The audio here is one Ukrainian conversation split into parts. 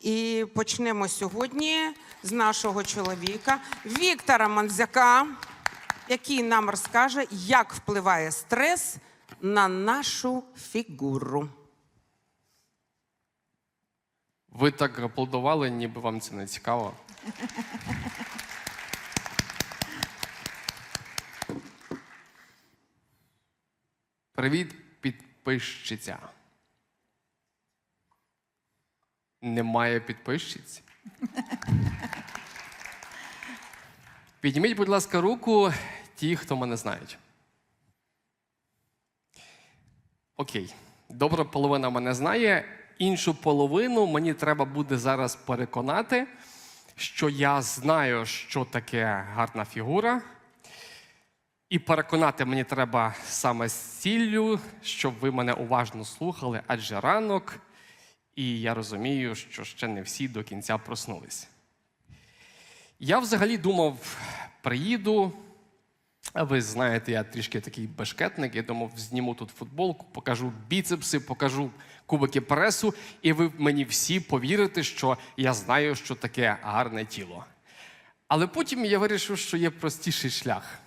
І почнемо сьогодні з нашого чоловіка Віктора Манзяка, який нам розкаже, як впливає стрес на нашу фігуру. Ви так аплодували, ніби вам це не цікаво. Привіт, підписчиця. Немає підписчиць. Підніміть, будь ласка, руку ті, хто мене знають. Окей, добра половина мене знає. Іншу половину мені треба буде зараз переконати, що я знаю, що таке гарна фігура. І переконати мені треба саме з ціллю, щоб ви мене уважно слухали, адже ранок, і я розумію, що ще не всі до кінця проснулись. Я взагалі думав, приїду. А ви знаєте, я трішки такий бешкетник. Я думав, зніму тут футболку, покажу біцепси, покажу кубики пресу, і ви мені всі повірите, що я знаю, що таке гарне тіло. Але потім я вирішив, що є простіший шлях.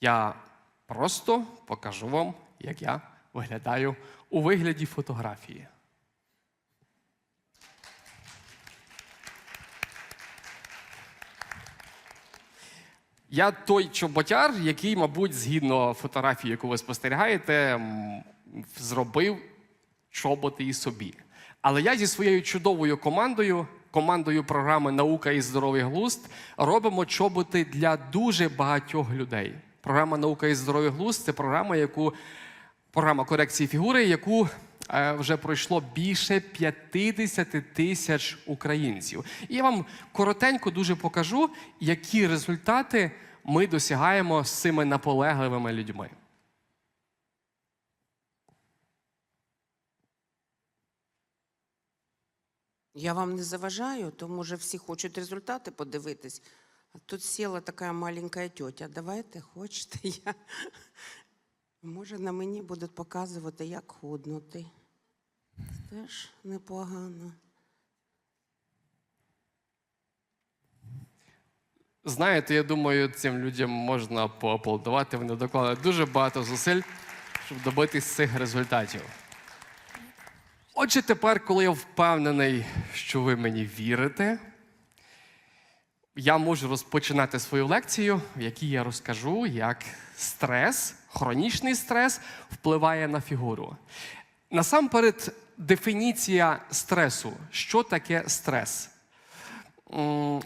Я просто покажу вам, як я виглядаю у вигляді фотографії. Я той чоботяр, який, мабуть, згідно фотографії, яку ви спостерігаєте, зробив чоботи і собі. Але я зі своєю чудовою командою, командою програми Наука і здоровий глузд, робимо чоботи для дуже багатьох людей. Програма Наука і здоровий глузд це програма, яку програма корекції фігури, яку е, вже пройшло більше 50 тисяч українців. І я вам коротенько дуже покажу, які результати ми досягаємо з цими наполегливими людьми. Я вам не заважаю, то може всі хочуть результати подивитись. А тут сіла така маленька тьотя. Давайте хочете я. Може, на мені будуть показувати, як худнути. Це теж непогано. Знаєте, я думаю, цим людям можна поаплодувати. Вони доклали дуже багато зусиль, щоб добитись цих результатів. Отже, тепер, коли я впевнений, що ви мені вірите, я можу розпочинати свою лекцію, в якій я розкажу, як стрес, хронічний стрес впливає на фігуру. Насамперед, дефініція стресу. Що таке стрес?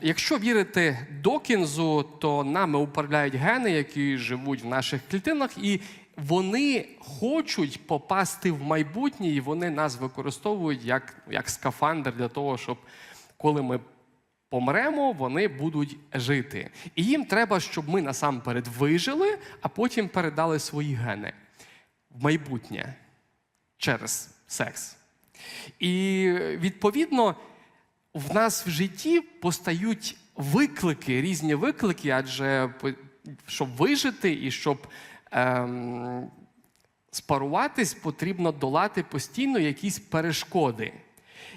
Якщо вірити Докінзу, то нами управляють гени, які живуть в наших клітинах, і вони хочуть попасти в майбутнє, і вони нас використовують як, як скафандр для того, щоб коли ми помремо, вони будуть жити. І їм треба, щоб ми насамперед вижили, а потім передали свої гени в майбутнє через секс. І відповідно в нас в житті постають виклики, різні виклики, адже щоб вижити і щоб ем, спаруватись, потрібно долати постійно якісь перешкоди.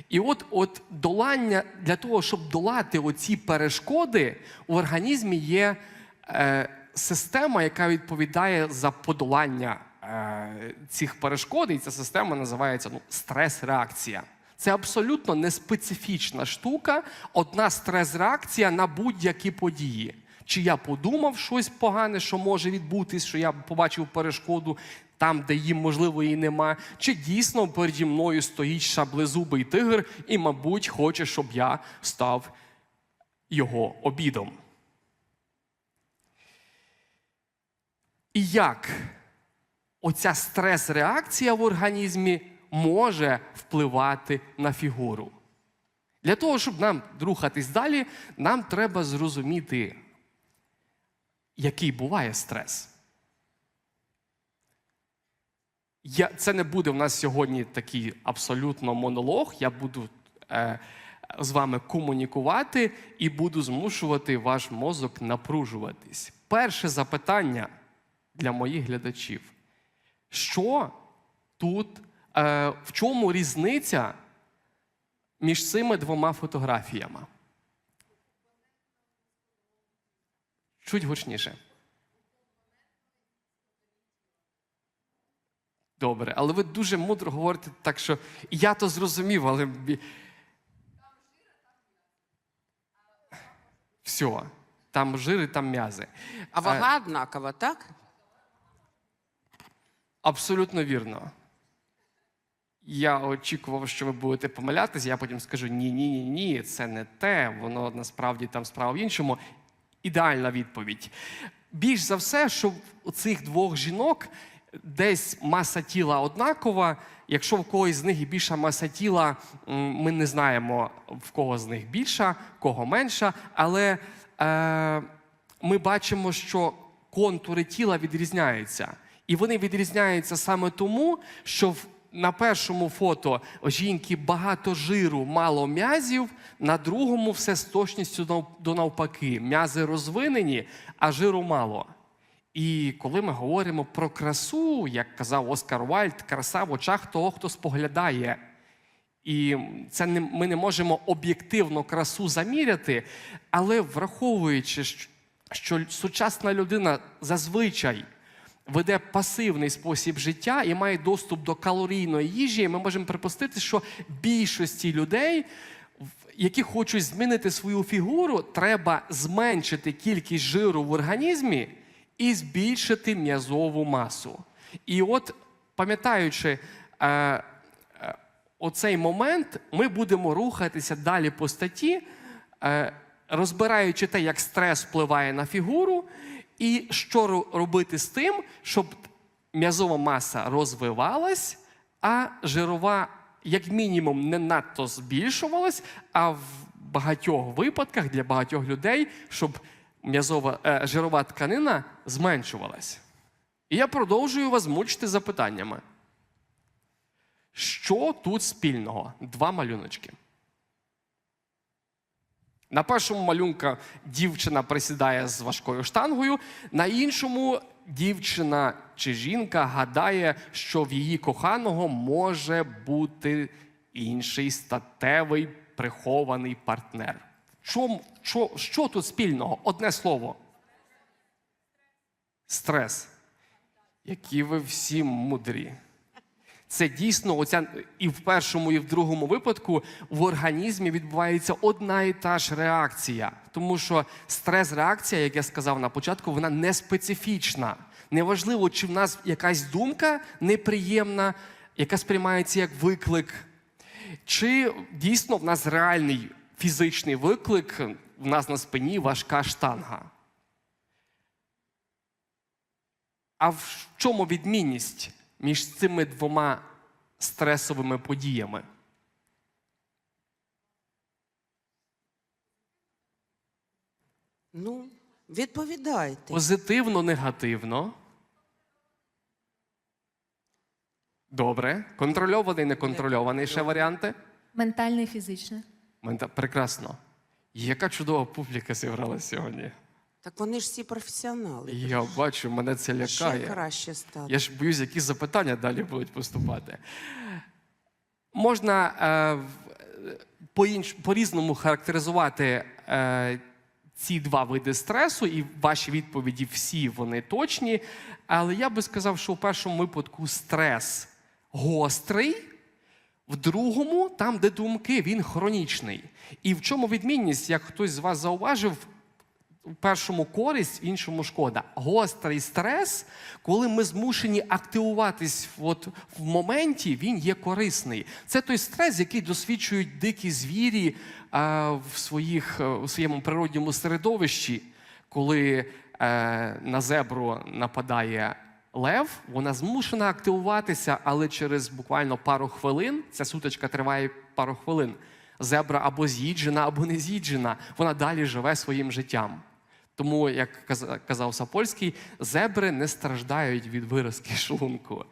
І от, от долання для того, щоб долати оці перешкоди, у організмі є е, система, яка відповідає за подолання е, цих перешкод, і ця система називається ну, стрес-реакція. Це абсолютно неспецифічна штука, одна стрес-реакція на будь-які події. Чи я подумав щось погане, що може відбутись, що я побачив перешкоду там, де їм, можливо, і нема, чи дійсно переді мною стоїть шаблезубий тигр і, мабуть, хоче, щоб я став його обідом. І як оця стрес-реакція в організмі може впливати на фігуру? Для того, щоб нам рухатись далі, нам треба зрозуміти, який буває стрес. Я, це не буде в нас сьогодні такий абсолютно монолог. Я буду е, з вами комунікувати і буду змушувати ваш мозок напружуватись. Перше запитання для моїх глядачів: що тут, е, в чому різниця між цими двома фотографіями? Чуть гучніше. Добре, але ви дуже мудро говорите, так що я то зрозумів, але. Все. Там жир і там м'язи. А вага однакова, так? Абсолютно вірно. Я очікував, що ви будете помилятися, я потім скажу: ні, ні, ні, ні, це не те, воно насправді там справа в іншому. Ідеальна відповідь. Більш за все, що у цих двох жінок десь маса тіла однакова. Якщо в когось з них більша маса тіла, ми не знаємо, в кого з них більша, в кого менша, але е, ми бачимо, що контури тіла відрізняються. І вони відрізняються саме тому, що в- на першому фото жінки багато жиру, мало м'язів, на другому все з точністю до навпаки. М'язи розвинені, а жиру мало. І коли ми говоримо про красу, як казав Оскар Вальд, краса в очах того, хто споглядає. І це не, ми не можемо об'єктивно красу заміряти, але враховуючи, що- сучасна людина зазвичай веде пасивний спосіб життя і має доступ до калорійної їжі, ми можемо припустити, що більшості людей, які хочуть змінити свою фігуру, треба зменшити кількість жиру в організмі і збільшити м'язову масу. І от, пам'ятаючи е, е, оцей момент, ми будемо рухатися далі по статті, е, розбираючи те, як стрес впливає на фігуру, і що робити з тим, щоб м'язова маса розвивалась, а жирова, як мінімум, не надто збільшувалась, а в багатьох випадках для багатьох людей, щоб м'язова е, жирова тканина зменшувалась. І я продовжую вас мучити запитаннями. Що тут спільного? Два малюночки. На першому малюнка дівчина присідає з важкою штангою, на іншому дівчина чи жінка гадає, що в її коханого може бути інший статевий прихований партнер. Чом, що, що тут спільного? Одне слово. Стрес. Які ви всі мудрі. Це дійсно оця і в першому, і в другому випадку в організмі відбувається одна і та ж реакція. Тому що стрес-реакція, як я сказав на початку, вона не специфічна. Неважливо, чи в нас якась думка неприємна, яка сприймається як виклик, чи дійсно в нас реальний фізичний виклик, в нас на спині важка штанга. А в чому відмінність між цими двома стресовими подіями? Ну, відповідайте. Позитивно, негативно. Добре. Контрольований, неконтрольований ще варіанти. Ментальне і фізичне. Прекрасно. Яка чудова публіка зібралася сьогодні. Так вони ж всі професіонали. Я бачу, мене це Ще лякає. краще стати. Я ж боюсь, які запитання далі будуть поступати. Можна е, по-різному характеризувати е, ці два види стресу, і ваші відповіді всі вони точні. Але я би сказав, що в першому випадку стрес гострий, в другому, там, де думки, він хронічний. І в чому відмінність, як хтось з вас зауважив, в першому користь, в іншому шкода. Гострий стрес, коли ми змушені активуватись от в моменті, він є корисний. Це той стрес, який досвідчують дикі звірі а, в, своїх, е, в своєму природньому середовищі, коли е, на зебру нападає лев, вона змушена активуватися, але через буквально пару хвилин, ця сутичка триває пару хвилин. Зебра або з'їджена, або не з'їджена, вона далі живе своїм життям. Тому, як казав Сапольський, зебри не страждають від виразки шлунку.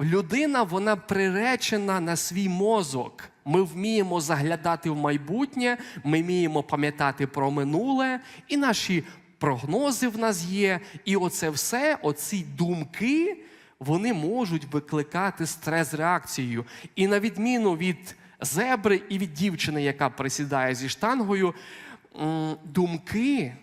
Людина вона приречена на свій мозок. Ми вміємо заглядати в майбутнє, ми вміємо пам'ятати про минуле, і наші прогнози в нас є. І оце все, оці думки, вони можуть викликати стрес-реакцію. І на відміну від зебри і від дівчини, яка присідає зі штангою, думки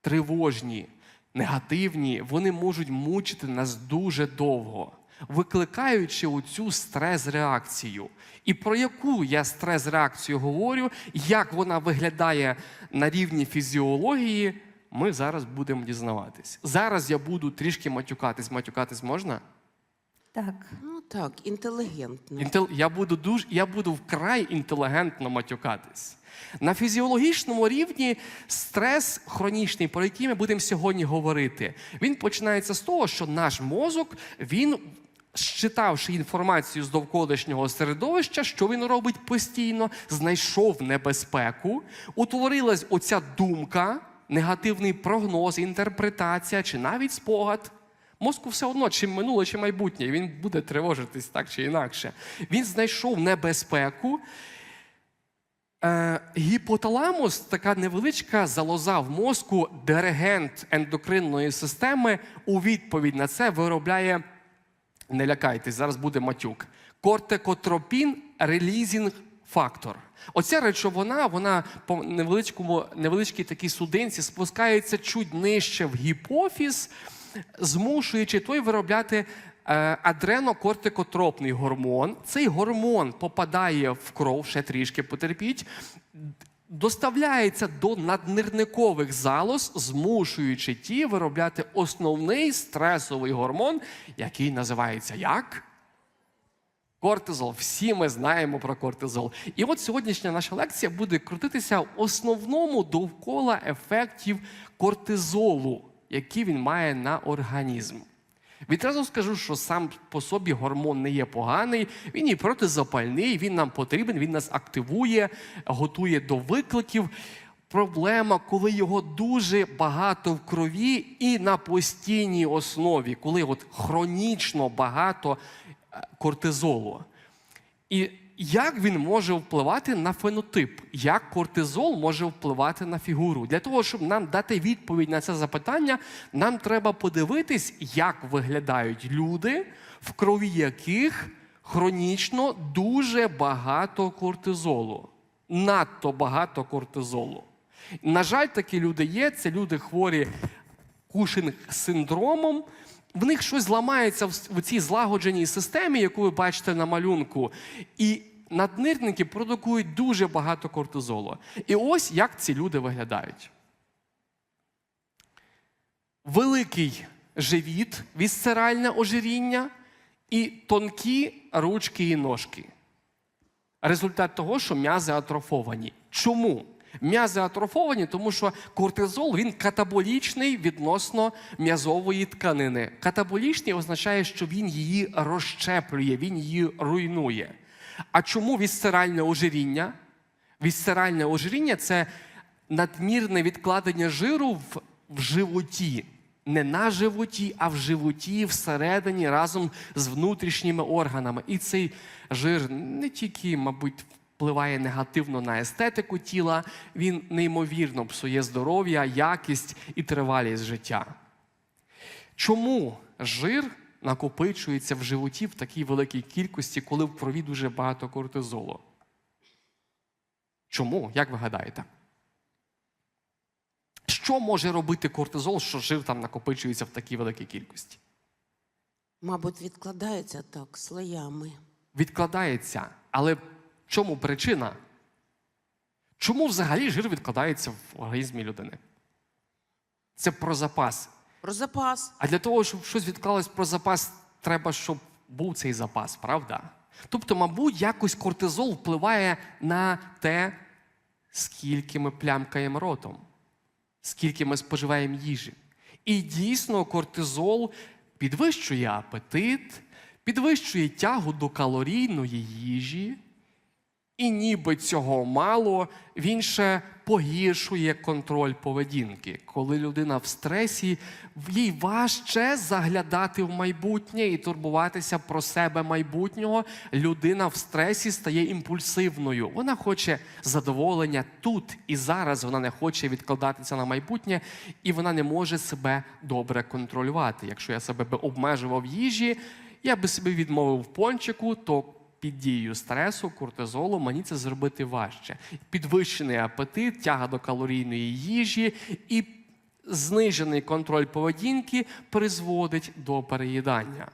тривожні, негативні, вони можуть мучити нас дуже довго, викликаючи оцю стрес-реакцію. І про яку я стрес-реакцію говорю, як вона виглядає на рівні фізіології, ми зараз будемо дізнаватись. Зараз я буду трішки матюкатись. Матюкатись можна? Так. Ну так, інтелігентно. Інтел... Я буду дуже, я буду вкрай інтелігентно матюкатись. На фізіологічному рівні стрес хронічний, про який ми будемо сьогодні говорити, він починається з того, що наш мозок, він, считавши інформацію з довколишнього середовища, що він робить постійно, знайшов небезпеку, утворилась оця думка, негативний прогноз, інтерпретація чи навіть спогад. Мозку все одно, чи минуле, чи майбутнє, він буде тривожитись так чи інакше. Він знайшов небезпеку. Е, гіпоталамус, така невеличка залоза в мозку, диригент ендокринної системи, у відповідь на це виробляє, не лякайтесь, зараз буде матюк. Кортикотропін релізінг фактор. Оця речовина, вона по невеличкому, невеличкій такій судинці спускається чуть нижче в гіпофіз, змушуючи той виробляти е, адренокортикотропний гормон. Цей гормон попадає в кров, ще трішки потерпіть, доставляється до наднирникових залоз, змушуючи ті виробляти основний стресовий гормон, який називається як? Кортизол. Всі ми знаємо про кортизол. І от сьогоднішня наша лекція буде крутитися в основному довкола ефектів кортизолу, які він має на організм. Відразу скажу, що сам по собі гормон не є поганий, він і протизапальний, він нам потрібен, він нас активує, готує до викликів. Проблема, коли його дуже багато в крові і на постійній основі, коли от хронічно багато кортизолу. І як він може впливати на фенотип? Як кортизол може впливати на фігуру? Для того, щоб нам дати відповідь на це запитання, нам треба подивитись, як виглядають люди, в крові яких хронічно дуже багато кортизолу. Надто багато кортизолу. На жаль, такі люди є. Це люди хворі кушинг синдромом. В них щось ламається в в цій злагодженій системі, яку ви бачите на малюнку. І наднирники продукують дуже багато кортизолу. І ось як ці люди виглядають. Великий живіт, вісцеральне ожиріння і тонкі ручки і ножки. Результат того, що м'язи атрофовані. Чому? М'язи атрофовані, тому що кортизол він катаболічний відносно м'язової тканини. Катаболічний означає, що він її розщеплює, він її руйнує. А чому вісцеральне ожиріння? Вісцеральне ожиріння це надмірне відкладення жиру в, в животі. Не на животі, а в животі всередині разом з внутрішніми органами. І цей жир не тільки, мабуть, впливає негативно на естетику тіла, він неймовірно псує здоров'я, якість і тривалість життя. Чому жир накопичується в животі в такій великій кількості, коли в крові дуже багато кортизолу? Чому? Як ви гадаєте? Що може робити кортизол, що жир там накопичується в такій великій кількості? Мабуть, відкладається так, слоями. Відкладається. Але в чому причина? Чому взагалі жир відкладається в організмі людини? Це про запас. Про запас. А для того, щоб щось відклалось про запас, треба, щоб був цей запас, правда? Тобто, мабуть, якось кортизол впливає на те, скільки ми плямкаємо ротом, скільки ми споживаємо їжі. І дійсно, кортизол підвищує апетит, підвищує тягу до калорійної їжі, і ніби цього мало, він ще погіршує контроль поведінки. Коли людина в стресі, їй важче заглядати в майбутнє і турбуватися про себе майбутнього. Людина в стресі стає імпульсивною. Вона хоче задоволення тут і зараз. Вона не хоче відкладатися на майбутнє, і вона не може себе добре контролювати. Якщо я себе би обмежував їжі, я би собі відмовив пончику, то під дією стресу, кортизолу, мені це зробити важче. Підвищений апетит, тяга до калорійної їжі і знижений контроль поведінки призводить до переїдання.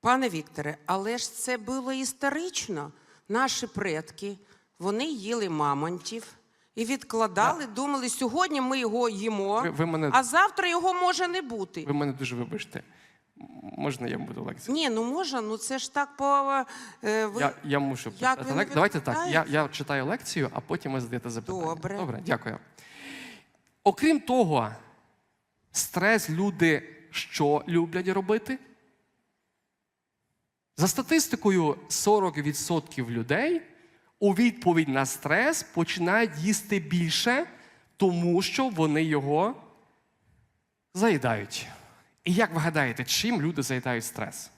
Пане Вікторе, але ж це було історично. Наші предки вони їли мамонтів і відкладали, думали, сьогодні ми його їмо, Ви- ви мене- а завтра його може не бути. Ви мене дуже вибачте. Можна я буду лекцію? Ні, ну може, ну це ж так по. е, ви... Я, я мушу Як ви не Давайте так. Я, я читаю лекцію, а потім ви задаєте запитання. Добре. Добре, дякую. Окрім того, стрес люди що люблять робити? За статистикою, 40% людей у відповідь на стрес починають їсти більше, тому що вони його заїдають. І як ви гадаєте, чим люди заїдають стрес?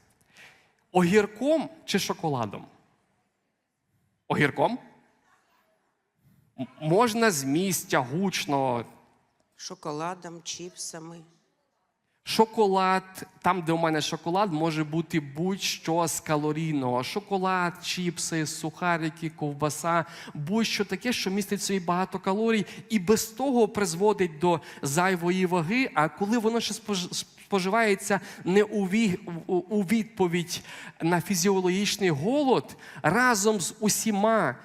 Огірком чи шоколадом? Огірком? Можна з місця гучно. Шоколадом, чіпсами. Шоколад, там, де у мене шоколад, може бути будь-що з калорійного. Шоколад, чіпси, сухарики, ковбаса, будь-що таке, що містить в собі багато калорій, і без того призводить до зайвої ваги. А коли воно ще споживається не у, ві- у- у відповідь на фізіологічний голод, разом з усіма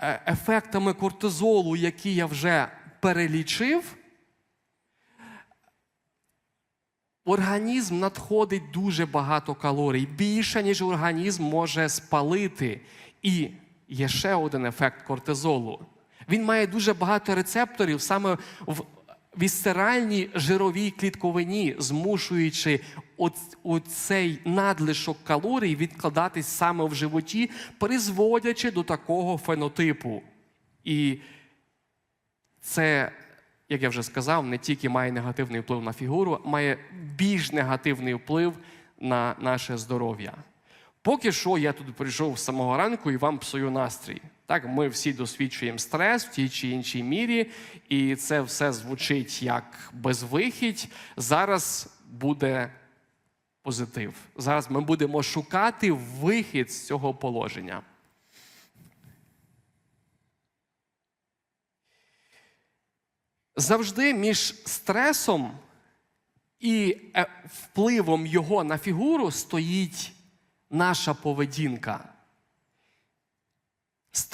е, ефектами кортизолу, які я вже перелічив. Організм надходить дуже багато калорій, більше, ніж організм може спалити. І є ще один ефект кортизолу. Він має дуже багато рецепторів саме в вісцеральній жировій клітковині, змушуючи оц- оцей надлишок калорій відкладатись саме в животі, призводячи до такого фенотипу. І це, як я вже сказав, не тільки має негативний вплив на фігуру, має більш негативний вплив на наше здоров'я. Поки що я тут прийшов з самого ранку і вам псую настрій. Так, ми всі досвідчуємо стрес в тій чи іншій мірі, і це все звучить як безвихідь. Зараз буде позитив. Зараз ми будемо шукати вихід з цього положення. завжди між стресом і е, впливом його на фігуру стоїть наша поведінка.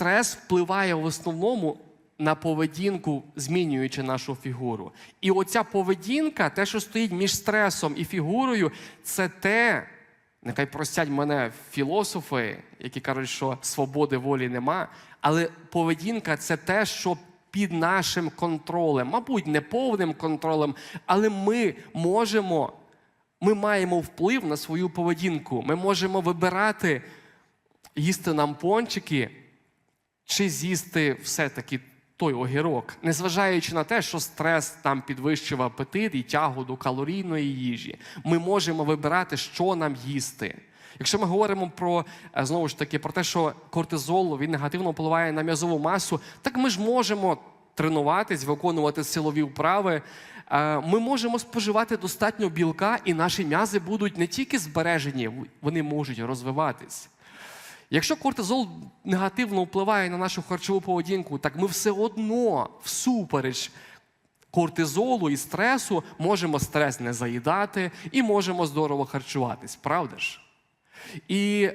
Стрес впливає в основному на поведінку, змінюючи нашу фігуру. І оця поведінка, те, що стоїть між стресом і фігурою, це те, нехай простять мене філософи, які кажуть, що свободи волі нема. Але поведінка це те, що під нашим контролем, мабуть, не повним контролем, але ми можемо, ми маємо вплив на свою поведінку. Ми можемо вибирати, їсти нам пончики чи з'їсти все-таки той огірок, незважаючи на те, що стрес там підвищив апетит і тягу до калорійної їжі, ми можемо вибирати, що нам їсти. Якщо ми говоримо про е, знову ж таки про те, що кортизол він негативно впливає на м'язову масу, так ми ж можемо тренуватись, виконувати силові вправи. Е, Ми можемо споживати достатньо білка, і наші м'язи будуть не тільки збережені, вони можуть розвиватись. Якщо кортизол негативно впливає на нашу харчову поведінку, так ми все одно всупереч кортизолу і стресу можемо стрес не заїдати і можемо здорово харчуватись, правда ж? І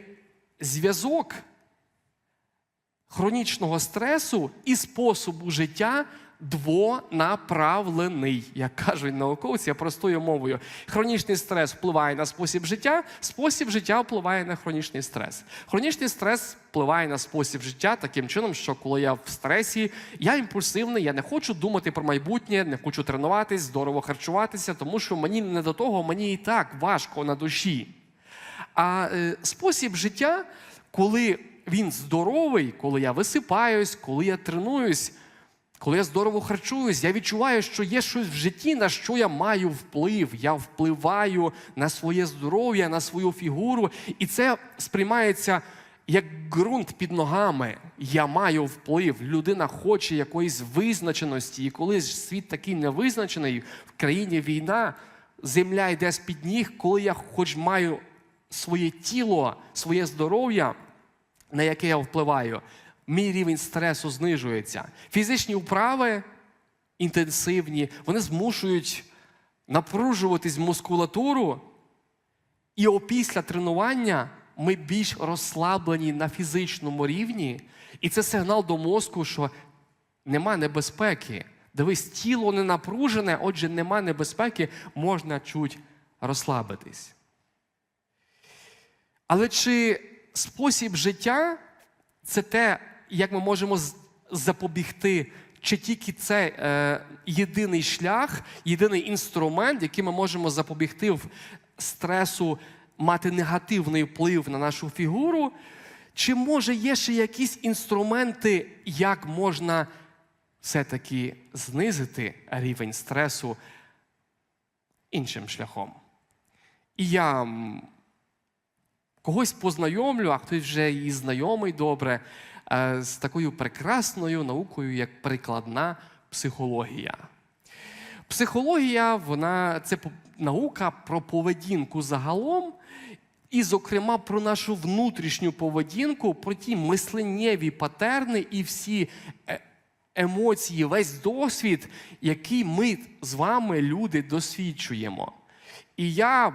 зв'язок хронічного стресу і способу життя двонаправлений, як кажуть науковці, простою мовою. Хронічний стрес впливає на спосіб життя, спосіб життя впливає на хронічний стрес. Хронічний стрес впливає на спосіб життя таким чином, що коли я в стресі, я імпульсивний, я не хочу думати про майбутнє, не хочу тренуватись, здорово харчуватися, тому що мені не до того, мені і так важко на душі. А е, спосіб життя, коли він здоровий, коли я висипаюсь, коли я тренуюсь, коли я здорово харчуюсь, я відчуваю, що є щось в житті, на що я маю вплив. Я впливаю на своє здоров'я, на свою фігуру, і це сприймається як ґрунт під ногами. Я маю вплив. Людина хоче якоїсь визначеності. І коли світ такий невизначений, в країні війна, земля йде з під ніг, коли я хоч маю своє тіло, своє здоров'я, на яке я впливаю, мій рівень стресу знижується. Фізичні вправи інтенсивні, вони змушують напружуватись мускулатуру, і опісля тренування ми більш розслаблені на фізичному рівні, і це сигнал до мозку, що нема небезпеки. Дивись, тіло не напружене, отже, нема небезпеки, можна чуть розслабитись. Але чи спосіб життя це те, як ми можемо запобігти, чи тільки це е, єдиний шлях, єдиний інструмент, яким ми можемо запобігти в стресу, мати негативний вплив на нашу фігуру? Чи може є ще якісь інструменти, як можна все-таки знизити рівень стресу іншим шляхом? І я когось познайомлю, а хтось вже і знайомий добре з такою прекрасною наукою, як прикладна психологія. Психологія, вона це наука про поведінку загалом, і, зокрема, про нашу внутрішню поведінку, про ті мисленнєві патерни і всі е, емоції, весь досвід, який ми з вами, люди, досвідчуємо. І я,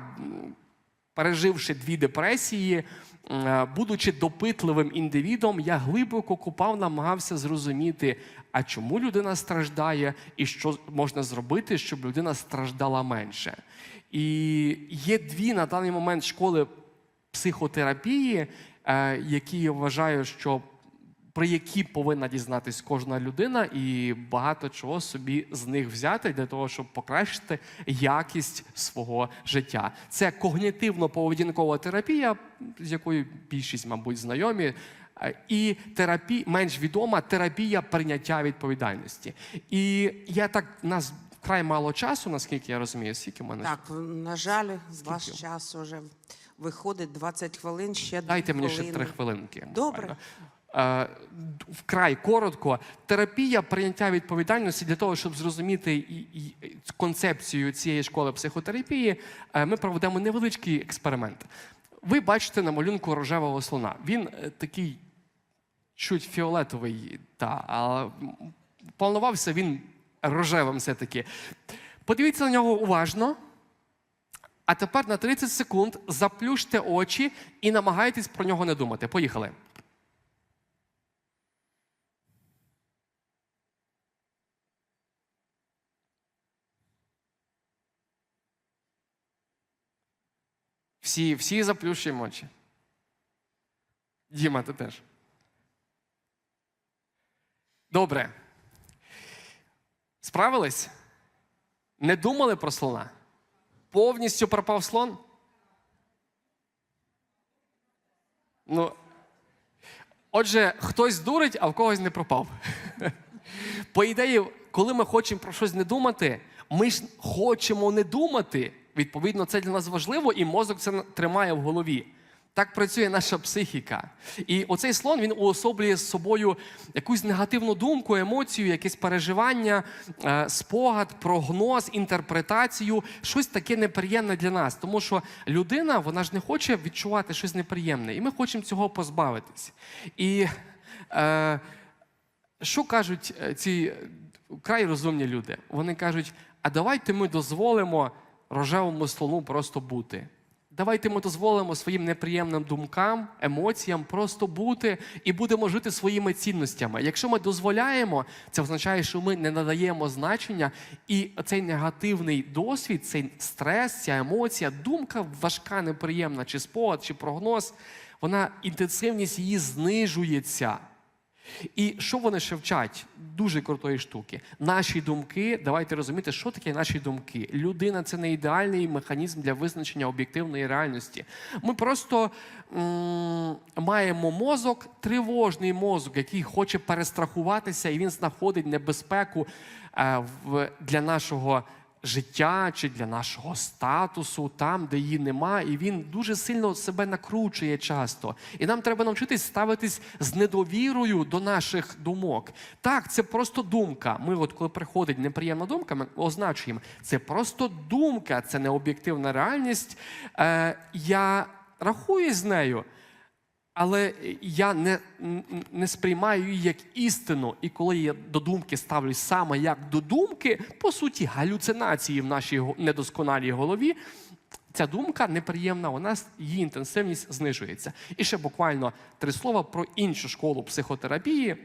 переживши дві депресії, е, будучи допитливим індивідом, я глибоко купав, намагався зрозуміти, а чому людина страждає, і що можна зробити, щоб людина страждала менше. І є дві на даний момент школи психотерапії, е, які я вважаю, що про які повинна дізнатись кожна людина, і багато чого собі з них взяти для того, щоб покращити якість свого життя. Це когнітивно-поведінкова терапія, з якою більшість, мабуть, знайомі. е, І терапія менш відома терапія прийняття відповідальності. І я так нас вкрай мало часу, наскільки я розумію, скільки в мене Так, на жаль, з ваш час вже виходить 20 хвилин, ще Дайте мені ще хвилини. три хвилинки. Добре. буквально. Е, Вкрай коротко. Терапія прийняття відповідальності для того, щоб зрозуміти концепцію цієї школи психотерапії, е, ми проведемо невеличкий експеримент. Ви бачите на малюнку рожевого слона. Він е, такий чуть фіолетовий, та, але планувався він рожевим все-таки. Подивіться на нього уважно. А тепер на 30 секунд заплющте очі і намагайтесь про нього не думати. Поїхали. Всі, всі заплющуємо очі. Діма, ти теж. Добре. Справились? Не думали про слона? Повністю пропав слон? Ну. Отже, хтось дурить, а в когось не пропав. По ідеї, коли ми хочемо про щось не думати, ми ж хочемо не думати. Відповідно, це для нас важливо, і мозок це тримає в голові. Так працює наша психіка. І оцей слон він уособлює з собою якусь негативну думку, емоцію, якесь переживання, е, спогад, прогноз, інтерпретацію, щось таке неприємне для нас. Тому що людина вона ж не хоче відчувати щось неприємне, і ми хочемо цього позбавитись. І е, що кажуть е, ці е, вкрай розумні люди? Вони кажуть: а давайте ми дозволимо рожевому слону просто бути. Давайте ми дозволимо своїм неприємним думкам, емоціям просто бути і будемо жити своїми цінностями. Якщо ми дозволяємо, це означає, що ми не надаємо значення, і цей негативний досвід, цей стрес, ця емоція, думка важка, неприємна, чи спогад, чи прогноз, вона інтенсивність її знижується. І що вони ще вчать? Дуже крутої штуки. Наші думки, давайте розуміти, що таке наші думки. Людина це не ідеальний механізм для визначення об'єктивної реальності. Ми просто м- маємо мозок, тривожний мозок, який хоче перестрахуватися, і він знаходить небезпеку е, для нашого життя чи для нашого статусу, там, де її нема, і він дуже сильно себе накручує часто. І нам треба навчитись ставитись з недовірою до наших думок. Так, це просто думка. Ми, от коли приходить неприємна думка, ми означуємо, це просто думка, це не об'єктивна реальність. Е, я рахую з нею. Але я не, не сприймаю її як істину. І коли я до думки ставлюсь саме як до думки, по суті, галюцинації в нашій недосконалій голові, ця думка неприємна, у нас її інтенсивність знижується. І ще буквально три слова про іншу школу психотерапії.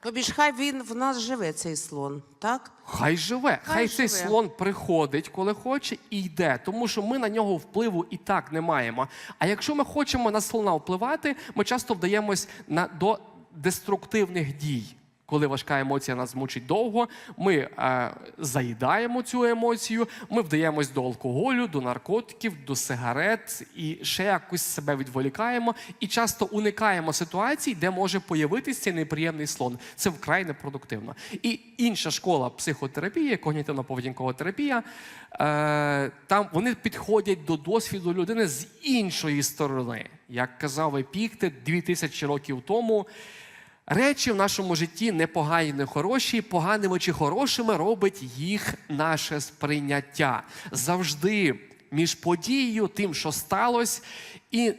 Тобі ж хай він в нас живе, цей слон, так? Хай живе, хай, цей живе. слон приходить, коли хоче, і йде, тому що ми на нього впливу і так не маємо. А якщо ми хочемо на слона впливати, ми часто вдаємось на до деструктивних дій. Коли важка емоція нас мучить довго, ми е, заїдаємо цю емоцію, ми вдаємось до алкоголю, до наркотиків, до сигарет і ще якось себе відволікаємо і часто уникаємо ситуацій, де може появитися цей неприємний слон. Це вкрай непродуктивно. І інша школа психотерапії, когнітивно-поведінкова терапія, е, там вони підходять до досвіду людини з іншої сторони. Як казав Епіктет 2000 років тому. Речі в нашому житті непогані, не хороші, поганими чи хорошими робить їх наше сприйняття. Завжди між подією, тим, що сталося, і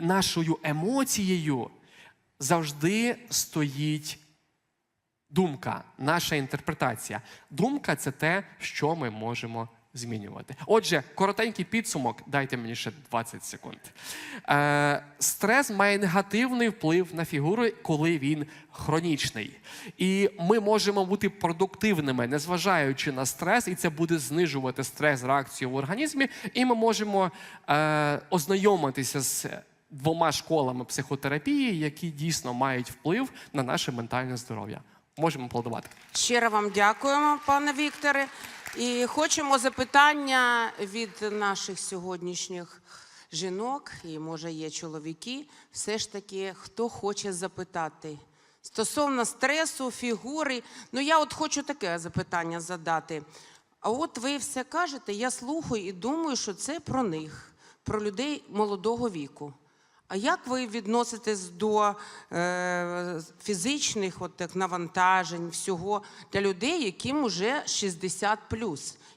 нашою емоцією завжди стоїть думка, наша інтерпретація. Думка це те, що ми можемо змінювати. Отже, коротенький підсумок, дайте мені ще 20 секунд. Е, стрес має негативний вплив на фігуру, коли він хронічний. І ми можемо бути продуктивними, незважаючи на стрес, і це буде знижувати стрес реакцію в організмі. І ми можемо е, ознайомитися з двома школами психотерапії, які дійсно мають вплив на наше ментальне здоров'я. Можемо аплодувати. Щиро вам дякуємо, пане Вікторе. І хочемо запитання від наших сьогоднішніх жінок, і може є чоловіки. Все ж таки, хто хоче запитати? Стосовно стресу, фігури, ну я от хочу таке запитання задати. А от ви все кажете, я слухаю і думаю, що це про них, про людей молодого віку. А як ви відноситесь до е, фізичних от, так, навантажень, всього для людей, яким уже 60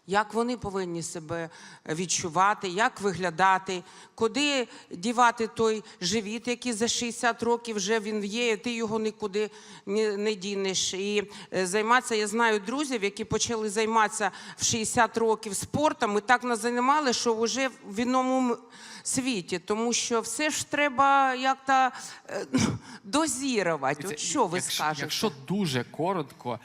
Як вони повинні себе відчувати, як виглядати, куди дівати той живіт, який за 60 років вже він є, і ти його нікуди не, не дінеш. І е, займатися, я знаю друзів, які почали займатися в 60 років спортом, і так назаймали, що вже в іному світі, тому що все ж треба як-то е, дозірувати. От що ви якщо, скажете? Якщо дуже коротко,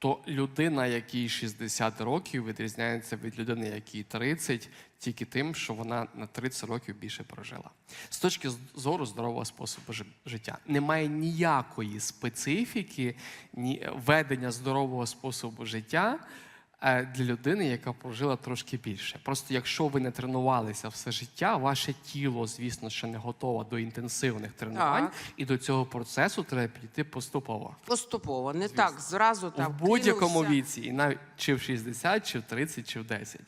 то людина, якій 60 років, відрізняється від людини, якій 30, тільки тим, що вона на 30 років більше прожила. З точки зору здорового способу жи- життя немає ніякої специфіки ні ведення здорового способу життя. Е, Для людини, яка прожила трошки більше. Просто якщо ви не тренувалися все життя, ваше тіло, звісно, ще не готове до інтенсивних тренувань, Так. і до цього процесу треба піти поступово. Поступово, не так зразу так. в будь-якому віці, і навіть чи в 60, чи в 30, чи в 10.